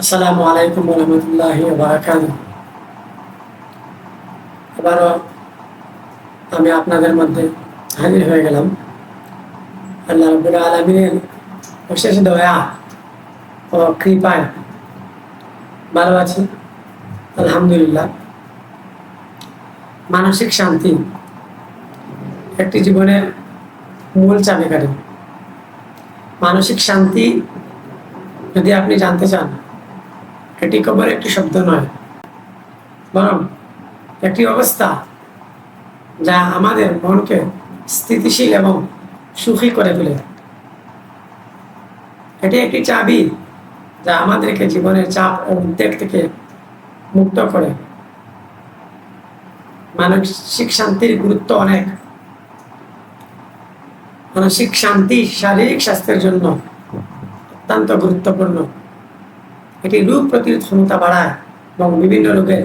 আসসালামু আলাইকুম রহমতুল্লাহ বারাকাত এবারও আমি আপনাদের মধ্যে হাজির হয়ে গেলাম। আল্লাহ রবুল আলমিনের অশেষ দয়া ও কৃপায় ভালো আছি, আলহামদুলিল্লাহ। মানসিক শান্তি একটি জীবনের মূল চাবিকাঠি। মানসিক শান্তি যদি আপনি জানতে চান এটি কেবল একটি শব্দ নয়, বরং একটি অবস্থা যা আমাদের মনকে স্থিতিশীল এবং সুখী করে তোলে। এটি একটি চাবি যা আমাদেরকে জীবনের চাপ ও উদ্বেগ থেকে মুক্ত করে। মানসিক শান্তির গুরুত্ব অনেক। মানসিক শান্তি শারীরিক স্বাস্থ্যের জন্য অত্যন্ত গুরুত্বপূর্ণ। এটি রোগ প্রতিরোধ ক্ষমতা বাড়ায় এবং বিভিন্ন রোগের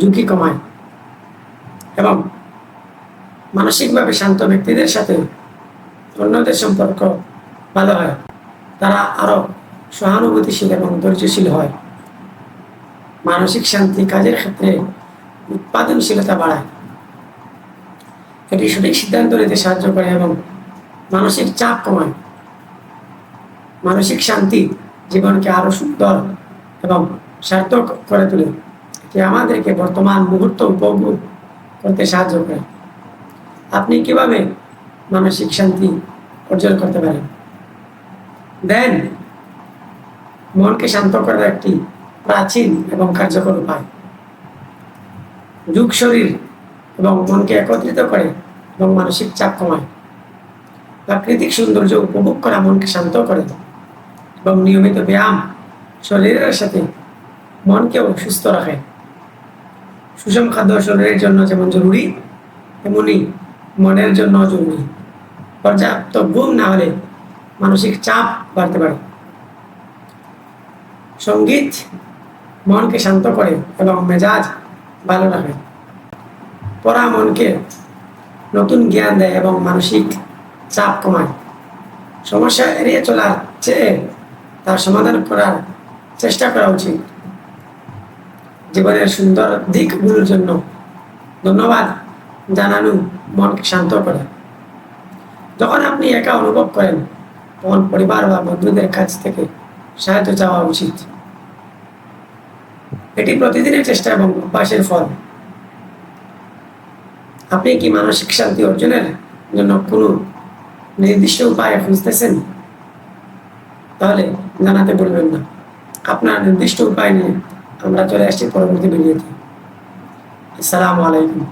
ঝুঁকি কমায় এবং মানসিকভাবে শান্ত ব্যক্তিদের সাথে অন্যদের সম্পর্ক ভালো হয়। তারা আরও সহানুভূতিশীল এবং ধৈর্যশীল হয়। মানসিক শান্তি কাজের ক্ষেত্রে উৎপাদনশীলতা বাড়ায়। এটি সঠিক সিদ্ধান্ত নিতে সাহায্য করে এবং মানসিক চাপ কমায়। মানসিক শান্তি জীবনকে আরও সুন্দর এবং সার্থক করে তোলে, এটি আমাদেরকে বর্তমান মুহূর্ত উপভোগ করতে সাহায্য করে। আপনি কীভাবে মানসিক শান্তি অর্জন করতে পারেন? দেন মনকে শান্ত করার একটি প্রাচীন এবং কার্যকর উপায়। যুগ শরীর এবং মনকে একত্রিত করে এবং মানসিক চাপ কমায়। প্রাকৃতিক সৌন্দর্য উপভোগ করা মনকে শান্ত করে। এবং নিয়মিত ব্যায়াম শরীরের সাথে মনকেও সুস্থ রাখে। সুষম খাদ্য শরীরের জন্য যেমন জরুরি, তেমনি মনের জন্য জরুরি। পর্যাপ্ত ঘুম না হলে মানসিক চাপ বাড়তে পারে। সংগীত মনকে শান্ত করে এবং মেজাজ ভালো রাখে। পড়া মনকে নতুন জ্ঞান দেয় এবং মানসিক চাপ কমায়। সমস্যা এড়িয়ে চলার চেয়ে তার সমাধান করার চেষ্টা করা উচিত। জীবনের সুন্দর দিকগুলোর জন্য ধন্যবাদ জানানো মনকে শান্ত করে। যখন আপনি একা অনুভব করেন, তখন পরিবার বা বন্ধুদের কাছ থেকে সাহায্য চাওয়া উচিত। এটি প্রতিদিনের চেষ্টা এবং অভ্যাসের ফল। আপনি কি মানসিক শান্তি অর্জনের জন্য কোনো নির্দিষ্ট উপায় খুঁজতেছেন? তাহলে জানাতে বলবেন না। আপনার নির্দিষ্ট উপায় নিয়ে আমরা চলে আসছি পরবর্তী ভিডিওতে। আসসালামু আলাইকুম।